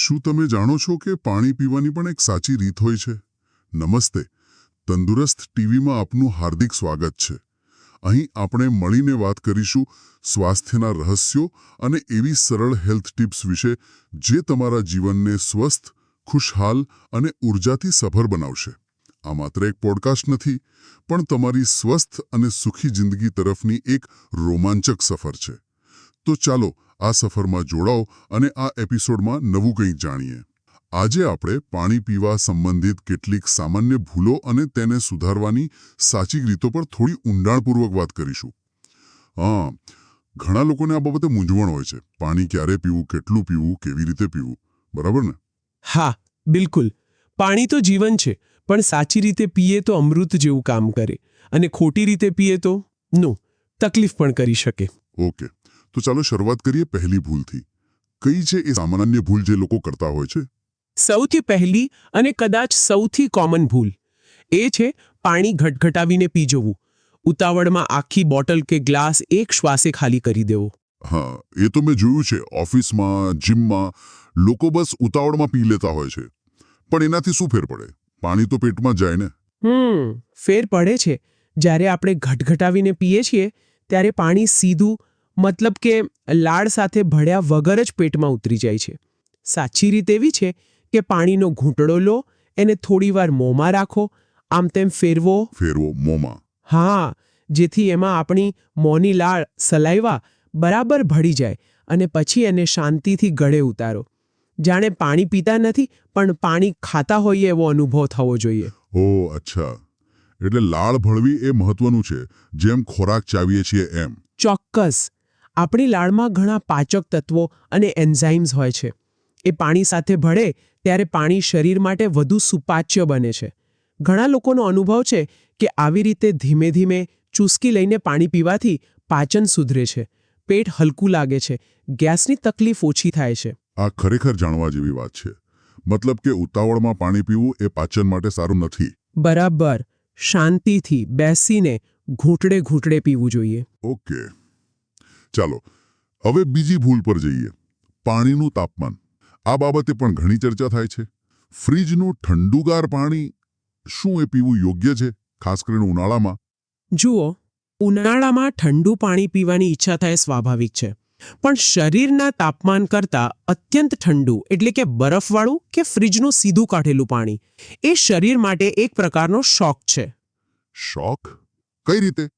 શું તમે જાણો છો કે પાણી પીવાની પણ એક સાચી રીત હોય છે? નમસ્તે. તંદુરસ્ત ટીવીમાં આપનું હાર્દિક સ્વાગત છે. અહીં આપણે મળીને વાત કરીશું સ્વાસ્થ્યના રહસ્યો અને એવી સરળ હેલ્થ ટિપ્સ વિશે જે તમારા જીવનને સ્વસ્થ, ખુશહાલ અને ઉર્જાથી સફર બનાવશે. આ માત્ર એક પોડકાસ્ટ નથી, પણ તમારી સ્વસ્થ અને સુખી જિંદગી તરફની એક રોમાંચક સફર છે. તો ચાલો આ સફરમાં જોડાઓ અને આ એપિસોડમાં નવું કંઈક જાણીએ. આજે આપણે પાણી પીવા સંબંધિત કેટલીક સામાન્ય ભૂલો અને તેને સુધારવાની સાચી રીતો પર થોડી ઊંડાણપૂર્વક વાત કરીશું. હા ઘણા લોકોને આ બાબતે મૂંઝવણ હોય છે. પાણી ક્યારે પીવું કેટલું પીવું કેવી રીતે પીવું? બરાબર ને? હા બિલકુલ. પાણી તો જીવન છે પણ સાચી રીતે પીએ તો અમૃત જેવું કામ કરે. અને ખોટી રીતે પીએ તો નો તકલીફ પણ કરી શકે. ઓકે. તો ચાલો શરૂઆત કરીએ પહેલી ભૂલથી. કઈ છે એ સામાન્ય ભૂલ જે લોકો કરતા હોય છે? સૌથી પહેલી અને કદાચ સૌથી કોમન ભૂલ એ છે પાણી ઘટઘટાવીને પી જવું ઉતાવળમાં આખી બોટલ કે ગ્લાસ એક શ્વાસે ખાલી કરી દેવો. હા એ તો મેં જોયું છે. ઓફિસમાં જીમમાં લોકો બસ ઉતાવળમાં પી લેતા હોય છે. પણ એનાથી શું ફેર પડે? પાણી તો પેટમાં જાય ને. હમ ફેર પડે છે. જ્યારે આપણે ઘટઘટાવીને પીએ છીએ ત્યારે પાણી સીધું મતલબ કે લાળ સાથે ભળ્યા વગર જ પેટમાં ઉતરી જાય છે. સાચી રીત એવી છે કે પાણીનો ઘૂંટડો લો એને થોડીવાર મોંમાં રાખો આમ તેમ ફેરવો. ફેરવો મોંમાં. હા જેથી એમાં આપણી મોંની લાળ સલાઈવા બરાબર ભળી જાય અને પછી એને શાંતિથી ગળે ઉતારો. જાણે પાણી પીતા નથી પણ પાણી ખાતા હોઈએ એવો અનુભવ થવો જોઈએ. ઓ અચ્છા. એટલે લાળ ભળવી એ મહત્વનું છે જેમ ખોરાક ચાવીએ છીએ એમ. ચોક્કસ. આપણી લાળમાં ઘણા પાચક તત્વો અને એન્ઝાઇમ્સ હોય છે. એ પાણી સાથે ભળે ત્યારે પાણી શરીર માટે વધુ સુપાચ્ય બને છે. ઘણા લોકોનો અનુભવ છે કે આવી રીતે ધીમે ધીમે ચૂસકી લઈને પાણી પીવાથી પાચન સુધરે છે. પેટ હલકું લાગે છે. ગેસની તકલીફ ઓછી થાય છે. આ ખરેખર જાણવા જેવી વાત છે. મતલબ કે ઉતાવળમાં પાણી પીવું એ પાચન માટે સારું નથી. બરાબર. શાંતિથી બેસીને ઘૂંટડે ઘૂંટડે પીવું જોઈએ. ઓકે. ચાલો હવે બીજી ભૂલ પર જઈએ. પાણીનું તાપમાન. આ બાબતે પણ ઘણી ચર્ચા થાય છે. ફ્રીજનું ઠંડુગાર પાણી શું એ પીવું યોગ્ય છે ખાસ કરીને ઉનાળામાં? જુઓ ઉનાળામાં ઠંડુ પાણી પીવાની ઈચ્છા થાય સ્વાભાવિક છે. પણ શરીરના તાપમાન કરતાં અત્યંત ઠંડુ એટલે કે બરફવાળું કે ફ્રીજનું સીધું કાઢેલું પાણી એ શરીર માટે એક પ્રકારનો શોખ છે. શોખ કઈ રીતે?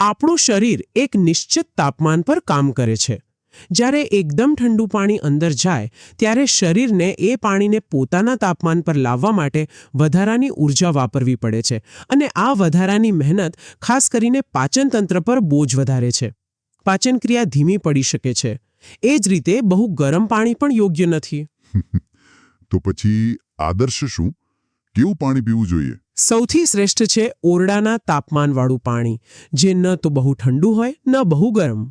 આપણું શરીર એક નિશ્ચિત તાપમાન પર કામ કરે છે. જ્યારે એકદમ ઠંડુ પાણી અંદર જાય, ત્યારે શરીરને એ પાણીને પોતાના તાપમાન પર લાવવા માટે વધારાની ઊર્જા વાપરવી પડે છે અને આ વધારાની મહેનત ખાસ કરીને પાચનતંત્ર પર બોજ વધારે છે. પાચન ક્રિયા ધીમી પડી શકે છે. એ જ રીતે બહુ ગરમ પાણી પણ યોગ્ય નથી. તો પછી આદર્શ શું? કેવું પાણી પીવું જોઈએ? સૌથી શ્રેષ્ઠ છે ઓરડાના તાપમાનવાળું પાણી જે ન તો બહુ ઠંડુ હોય ન બહુ ગરમ.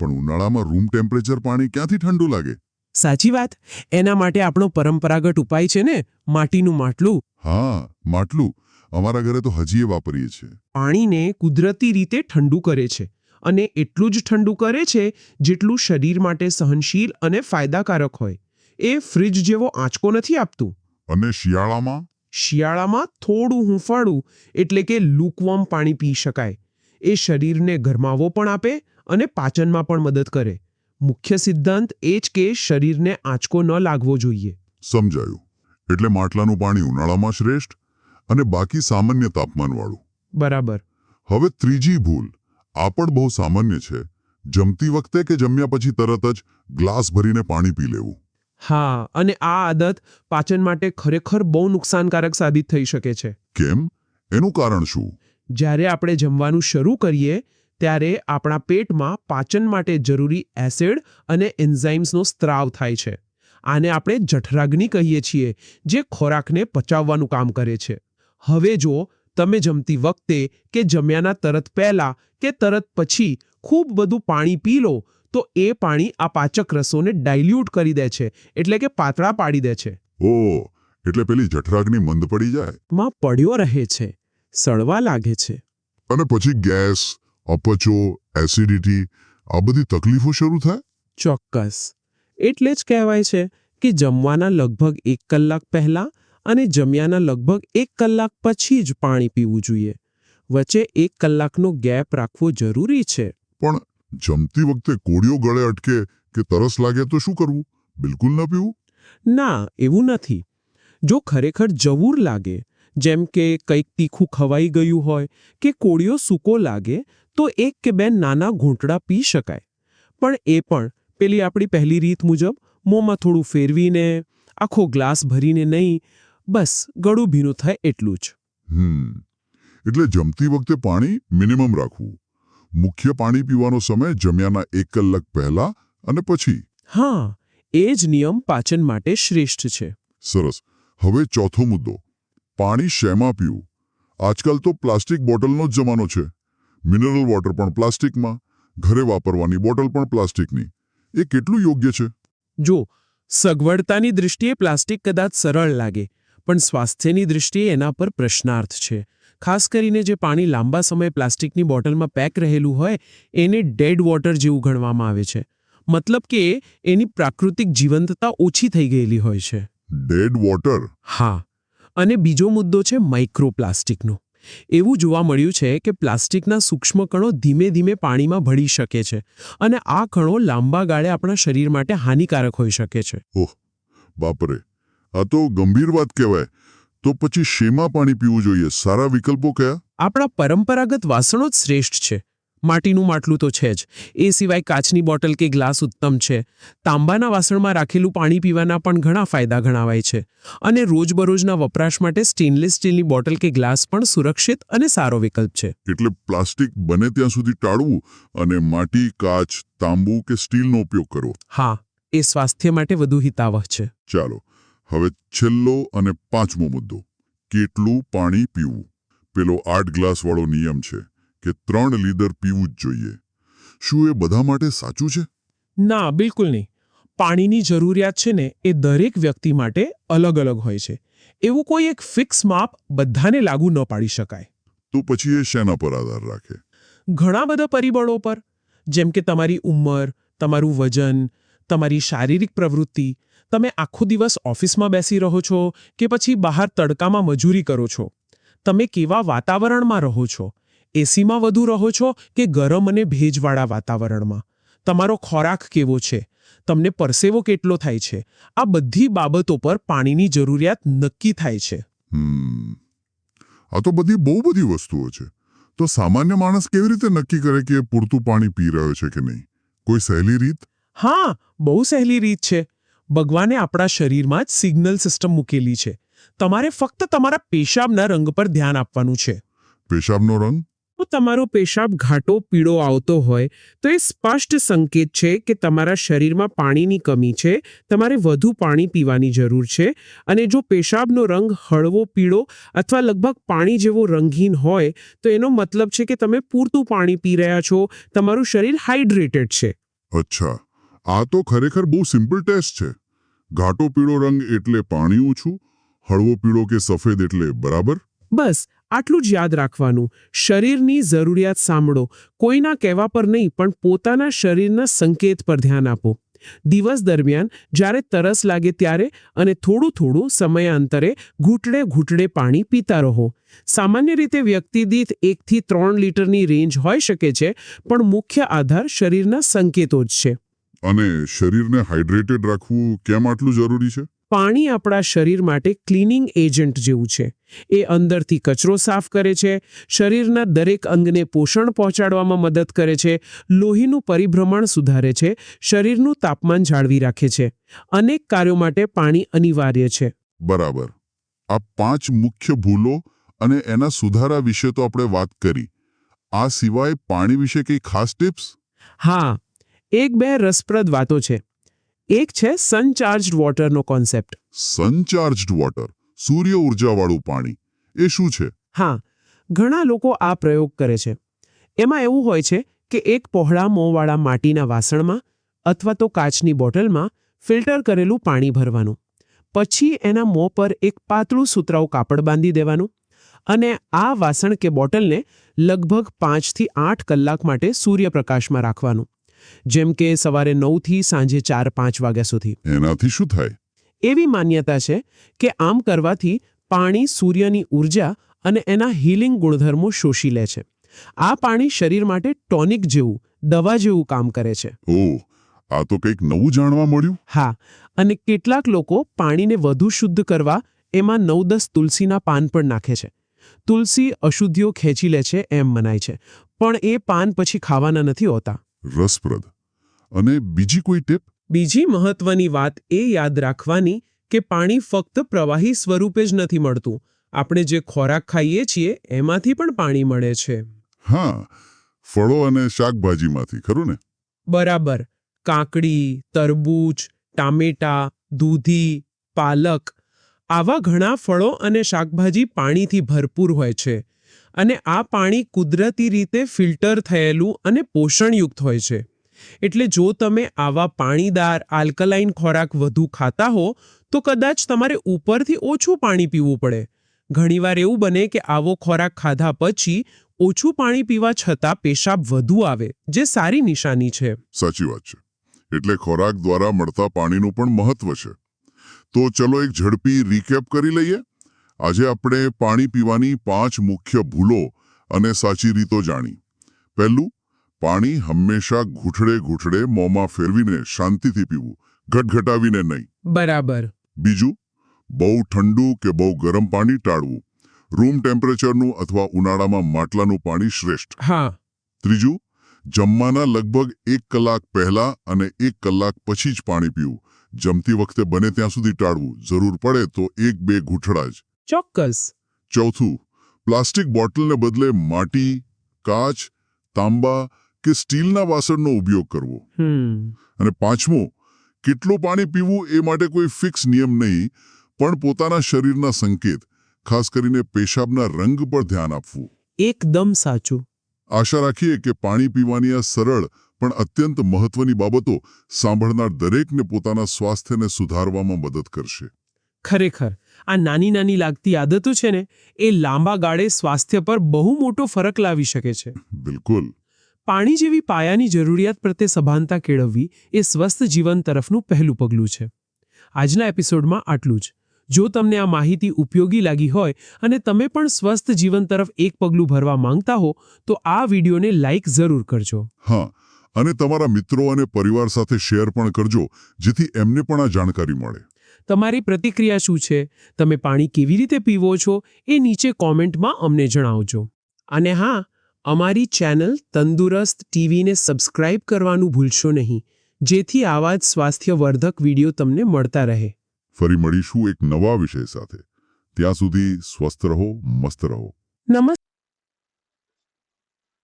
પણ ઉનાળામાં રૂમ ટેમ્પરેચર પાણી ક્યાંથી ઠંડુ લાગે? સાચી વાત. એના માટે આપણો પરંપરાગત ઉપાય છે ને માટીનું માટલું. હા માટલું. અમારા ઘરે તો હજી વાપરીએ છીએ. પાણીને કુદરતી રીતે ઠંડુ કરે છે અને એટલું જ ઠંડુ કરે છે જેટલું શરીર માટે સહનશીલ અને ફાયદાકારક હોય. એ ફ્રિજ જેવો આંચકો નથી આપતું. અને શિયાળામાં? શિયાળામાં થોડું હૂંફાળું એટલે કે લૂકવોર્મ પાણી પી શકાય. એ શરીરને ગરમાવો પણ આપે અને પાચનમાં પણ મદદ કરે. મુખ્ય સિદ્ધાંત એ જ કે શરીરને આંચકો ન લાગવો જોઈએ. સમજાયું. એટલે માટલાનું પાણી ઉનાળામાં શ્રેષ્ઠ અને બાકી સામાન્ય તાપમાનવાળું. બરાબર. હવે ત્રીજી ભૂલ આ પણ બહુ સામાન્ય છે. જમતી વખતે કે જમ્યા પછી તરત જ ગ્લાસ ભરીને પાણી પી લેવું. હા અને આ આદત પાચન માટે ખરેખર બહુ નુકસાનકારક સાબિત થઈ શકે છે. કેમ? એનું કારણ શું? જ્યારે આપણે જમવાનું શરૂ કરીએ ત્યારે આપણા પેટમાં પાચન માટે જરૂરી એસિડ અને એન્ઝાઇમ્સનો સ્ત્રાવ થાય છે. આને આપણે જઠરાગ્નિ કહીએ છીએ જે ખોરાકને પચાવવાનું કામ કરે છે. હવે જો તમે જમતી વખતે કે જમ્યાના તરત પહેલા કે તરત પછી ખૂબ બધું પાણી પી લો તો એ પાણી આ પાચક રસોને ડાયલ્યુટ કરી દે છે એટલે કે પાતળા પાડી દે છે. ઓ એટલે પેલી જઠરાગ્નિ મંદ પડી જાય? માં પડ્યો રહે છે સળવા લાગે છે. અને પછી ગેસ અપચો એસિડિટી આ બધી તકલીફો શરૂ થાય? ચોક્કસ. એટલે જ કહેવાય છે કે જમવાના લગભગ એક કલાક પહેલાં અને જમ્યાના લગભગ એક કલાક પછી જ પાણી પીવું જોઈએ. વચ્ચે એક કલાકનો ગેપ રાખવો જરૂરી છે. પણ જમતી વખતે કોળીઓ ગળે અટકે કે તરસ લાગે તો શું કરવું? બિલકુલ ન પીવું. ના એવું નથી. જો ખરેખર જવું લાગે જેમ કે કંઈક તીખું ખવાઈ ગયું હોય કે કોળિયો સૂકો લાગે તો એક કે બે નાના ઘૂંટડા પી શકાય. પણ એ પણ પેલી આપણી પહેલી રીત મુજબ મોંમાં થોડું ફેરવીને આખો ગ્લાસ ભરીને નહીં બસ ગળું ભીનું થાય એટલું જ. એટલે જમતી વખતે પાણી મિનિમમ રાખવું. મુખ્ય પાણી પીવાનો સમય જમ્યાના એક કલાક પહેલા અને પછી. હા એ જ નિયમ પાચન માટે શ્રેષ્ઠ છે. સરસ. હવે ચોથો મુદ્દો. પાણી શેમાં પીવું? આજકાલ તો પ્લાસ્ટિક બોટલનો જ જમાનો છે. મિનરલ વોટર પણ પ્લાસ્ટિકમાં. ઘરે વાપરવાની બોટલ પણ પ્લાસ્ટિકની. એ કેટલું યોગ્ય છે? જો સગવડતાની દૃષ્ટિએ પ્લાસ્ટિક કદાચ સરળ લાગે પણ સ્વાસ્થ્યની દૃષ્ટિએ એના પર પ્રશ્નાર્થ છે. ખાસ કરીને જે પાણી લાંબા સમય પ્લાસ્ટિકની બોટલમાં પેક રહેલું હોય એને ડેડ વોટર જેવું ગણવામાં આવે છે. મતલબ કે એની પ્રાકૃતિક જીવંતતા ઓછી થઈ ગયેલી હોય છે. Dead water? હા. અને બીજો મુદ્દો છે માઇક્રોપ્લાસ્ટિકનો. એવું જોવા મળ્યું છે કે પ્લાસ્ટિકના સૂક્ષ્મ કણો ધીમે ધીમે પાણીમાં ભળી શકે છે અને આ કણો લાંબા ગાળે આપણા શરીર માટે હાનિકારક હોઈ શકે છે. ઓહ બાપરે. આ તો ગંભીર વાત કહેવાય. તો પછી શેમાં પાણી પીવું જોઈએ? સારા વિકલ્પો કયા? આપણા પરંપરાગત વાસણો જ શ્રેષ્ઠ છે. માટીનું માટલું તો છે જ. એ સિવાય કાચની બોટલ કે ગ્લાસ ઉત્તમ છે. તાંબાના વાસણમાં રાખેલું પાણી પીવાના પણ ઘણા ફાયદા ગણાવાય છે. અને રોજબરોજના વપરાશ માટે સ્ટેનલેસ સ્ટીલની બોટલ કે ગ્લાસ પણ સુરક્ષિત અને સારો વિકલ્પ છે. એટલે પ્લાસ્ટિક બને ત્યાં સુધી ટાળવું અને માટી કાચ તાંબુ કે સ્ટીલનો ઉપયોગ કરવો. હા એ સ્વાસ્થ્ય માટે વધુ હિતાવહ છે. ચાલો હવે છેલ્લો અને પાંચમો મુદ્દો કેટલું પાણી પીવું? પેલો આઠ ગ્લાસવાળો નિયમ છે કે ત્રણ લીટર પીવું જ જોઈએ. શું એ બધા માટે સાચું છે? ના બિલકુલ નહીં. પાણીની જરૂરિયાત છે ને એ દરેક વ્યક્તિ માટે અલગ અલગ હોય છે. એવું કોઈ એક ફિક્સ માપ બધાને લાગુ ન પાડી શકાય. તો પછી એ શેના પર આધાર રાખે? ઘણા બધા પરિબળો પર. જેમ કે તમારી ઉંમર તમારું વજન તમારી શારીરિક પ્રવૃત્તિ તમે આખો દિવસ ઓફિસમાં બેસી રહો છો કે પછી બહાર તડકામાં મજૂરી કરો છો? તમે કેવા વાતાવરણમાં રહો છો? એસીમાં વધુ રહો છો કે ગરમ અને ભેજવાળા વાતાવરણમાં? તમારો ખોરાક કેવો છે? તમને પરસેવો કેટલો થાય છે? આ બધી બાબતો પર પાણીની જરૂરિયાત નક્કી થાય છે. આ તો બધી બહુ બધી વસ્તુઓ છે. તો સામાન્ય માણસ કેવી રીતે નક્કી કરે કે પૂરતું પાણી પી રહ્યો છે કે નહીં? કોઈ સહેલી રીત? હા બહુ સહેલી રીત છે. ભગવાને આપણા શરીરમાં જ સિગ્નલ સિસ્ટમ મૂકેલી છે. તમારે ફક્ત તમારા પેશાબના રંગ પર ધ્યાન આપવાનું છે. પેશાબનો રંગ? જો તમારો પેશાબ ઘાટો પીળો આવતો હોય તો એ સ્પષ્ટ સંકેત છે કે તમારા શરીરમાં પાણીની કમી છે તમારે વધુ પાણી પીવાની જરૂર છે અને જો પેશાબનો રંગ હળવો પીળો અથવા લગભગ પાણી જેવો રંગહીન હોય તો એનો મતલબ છે કે તમે પૂરતું પાણી પી રહ્યા છો તમારું શરીર હાઇડ્રેટેડ છે. અચ્છા. આ તો ખરેખર બહુ સિમ્પલ ટેસ્ટ છે. ઘાટો પીળો રંગ એટલે પાણી ઓછું, હળવો પીળો કે સફેદ એટલે બરાબર? બસ, આટલું જ યાદ રાખવાનું. શરીરની જરૂરિયાત સાંભળો. કોઈના કહેવા પર નહીં, પણ પોતાના શરીરના સંકેત પર ધ્યાન આપો. દિવસ દરમિયાન જ્યારે તરસ લાગે ત્યારે અને થોડું થોડું સમયાંતરે ઘૂંટડે ઘૂંટડે પાણી પીતા રહો. સામાન્ય રીતે વ્યક્તિ દીઠ એકથી ત્રણ લીટરની રેન્જ હોઈ શકે છે, પણ મુખ્ય આધાર શરીરના સંકેતો જ છે. અને શરીરને હાઇડ્રેટેડ રાખવું કેમ આટલું જરૂરી છે? પાણી આપણા શરીર માટે ક્લિનિંગ એજન્ટ જેવું છે. એ અંદરથી કચરો સાફ કરે છે શરીરના દરેક અંગને પોષણ પહોંચાડવામાં મદદ કરે છે લોહીનું પરિભ્રમણ સુધારે છે શરીરનું તાપમાન જાળવી રાખે છે. અનેક કાર્યો માટે પાણી અનિવાર્ય છે. બરાબર. આ પાંચ મુખ્ય ભૂલો અને એના સુધારા વિશે તો આપણે વાત કરી. આ સિવાય પાણી વિશે કંઈ ખાસ ટિપ્સ હા એક બે રસપ્રદ વાતો છે. એક છે સનચાર્જડ વોટરનો કોન્સેપ્ટ સનચાર્જડ વોટર સૂર્ય ઉર્જાવાળું પાણી. એ શું છે? હા ઘણા લોકો આ પ્રયોગ કરે છે. એમાં એવું હોય છે કે એક પહોળા મોંવાળા માટીના વાસણમાં અથવા તો કાચની બોટલમાં ફિલ્ટર કરેલું પાણી ભરવાનું. પછી એના મોં પર એક પાતળું સુતરાઉ કાપડ બાંધી દેવાનું અને આ વાસણ કે બોટલને લગભગ પાંચથી આઠ કલાક માટે સૂર્યપ્રકાશમાં રાખવાનું. જેમ કે સવારે નવથી સાંજે ચાર પાંચ વાગ્યા સુધી. એનાથી શું થાય? એવી માન્યતા છે કે આમ કરવાથી પાણી સૂર્યની ઊર્જા અને એના હીલિંગ ગુણધર્મો શોષી લે છે. આ પાણી શરીર માટે ટોનિક જેવું દવા જેવું કામ કરે છે. ઓહ આ તો કંઈક નવું જાણવા મળ્યું. હા અને કેટલાક લોકો પાણીને વધુ શુદ્ધ કરવા એમાં નવ દસ તુલસીના પાન પણ નાખે છે. તુલસી અશુદ્ધિઓ ખેંચી લે છે એમ મનાય છે. પણ એ પાન પછી ખાવાના નથી હોતા. રસપ્રદ. અને બીજી કોઈ ટીપ? બીજી મહત્વની વાત એ યાદ રાખવાની કે પાણી ફક્ત પ્રવાહી સ્વરૂપે જ નથી મળતું. આપણે જે ખોરાક ખાઈએ છીએ એમાંથી પણ પાણી મળે છે. હા ફળો અને શાકભાજીમાંથી ખરું ને? બરાબર. કાકડી તરબૂચ ટામેટા દૂધી પાલક આવા ઘણા ફળો અને શાકભાજી પાણીથી ભરપૂર હોય છે. અને આ પાણી કુદરતી રીતે ફિલ્ટર થયેલું અને પોષણયુક્ત હોય છે. એટલે જો તમે આવા પાણીદાર, આલ્કલાઇન ખોરાક વધુ ખાતા હો, તો કદાચ તમારે ઉપરથી ઓછું પાણી પીવું પડે. ઘણીવાર એવું બને કે આવો ખોરાક ખાધા પછી ઓછું પાણી પીવા છતાં પેશાબ વધુ આવે, જે સારી નિશાની છે. સાચી વાત છે. એટલે ખોરાક દ્વારા મળતા પાણીનું પણ મહત્વ છે. તો ચલો એક ઝડપી રીકેપ કરી લઈએ. આજે આપણે પાણી પીવાની પાંચ મુખ્ય ભૂલો અને સાચી રીતો જાણી. પહેલું પાણી હંમેશા ઘૂંટડે ઘૂંટડે મોંમાં ફેરવીને શાંતિથી પીવું ઘટઘટાવીને નહીં. બરાબર. બીજું બહુ ઠંડુ કે બહુ ગરમ પાણી ટાળવું રૂમ ટેમ્પરેચરનું અથવા ઉનાળામાં માટલાનું પાણી શ્રેષ્ઠ. હા. ત્રીજું જમવાના લગભગ એક કલાક પહેલા અને એક કલાક પછી જ પાણી પીવું જમતી વખતે બને ત્યાં સુધી ટાળવું જરૂર પડે તો એક બે ઘૂંટડા જ. ચોક્કસ. ચોથું પ્લાસ્ટિક બોટલને બદલે માટી કાચ તાંબા કે સ્ટીલના વાસણનો ઉપયોગ કરવો. અને પાંચમું કેટલું પાણી પીવું એ માટે કોઈ ફિક્સ નિયમ નહીં પણ પોતાના શરીરના સંકેત ખાસ કરીને પેશાબના રંગ પર ધ્યાન આપવું. એકદમ સાચું. આશા રાખીએ કે પાણી પીવાની આ સરળ પણ અત્યંત મહત્વની બાબતો સાંભળનાર દરેકને પોતાના સ્વાસ્થ્યને સુધારવામાં મદદ કરશે. ખરેખર. આ નાની નાની લાગતી આદતો છે ને એ લાંબા ગાળે સ્વાસ્થ્ય પર બહુ મોટો ફરક લાવી શકે છે. બિલકુલ. પાણી જેવી પાયાની જરૂરિયાત પ્રત્યે સભાનતા કેળવવી એ સ્વસ્થ જીવન તરફનું પહેલું પગલું છે. આજના એપિસોડમાં આટલું જ. જો તમને આ માહિતી ઉપયોગી લાગી હોય અને તમે પણ સ્વસ્થ જીવન તરફ એક પગલું ભરવા માંગતા હો તો આ વિડીયોને લાઇક જરૂર કરજો. હા અને તમારા મિત્રો અને પરિવાર સાથે શેર પણ કરજો જેથી એમને પણ આ જાણકારી મળે. તમારી પ્રતિક્રિયા શું છે? તમે પાણી કેવી રીતે પીવો છો? એ નીચે કોમેન્ટમાં અમને જણાવજો. અને હા અમારી ચેનલ તંદુરસ્ત ટીવીને સબસ્ક્રાઇબ કરવાનું ભૂલશો નહીં. જેથી આવા જ સ્વાસ્થ્યવર્ધક વીડિયો તમને મળતા રહે. ફરી મળીશું એક નવા વિષય સાથે. ત્યાં સુધી સ્વસ્થ રહો મસ્ત રહો. નમસ્તે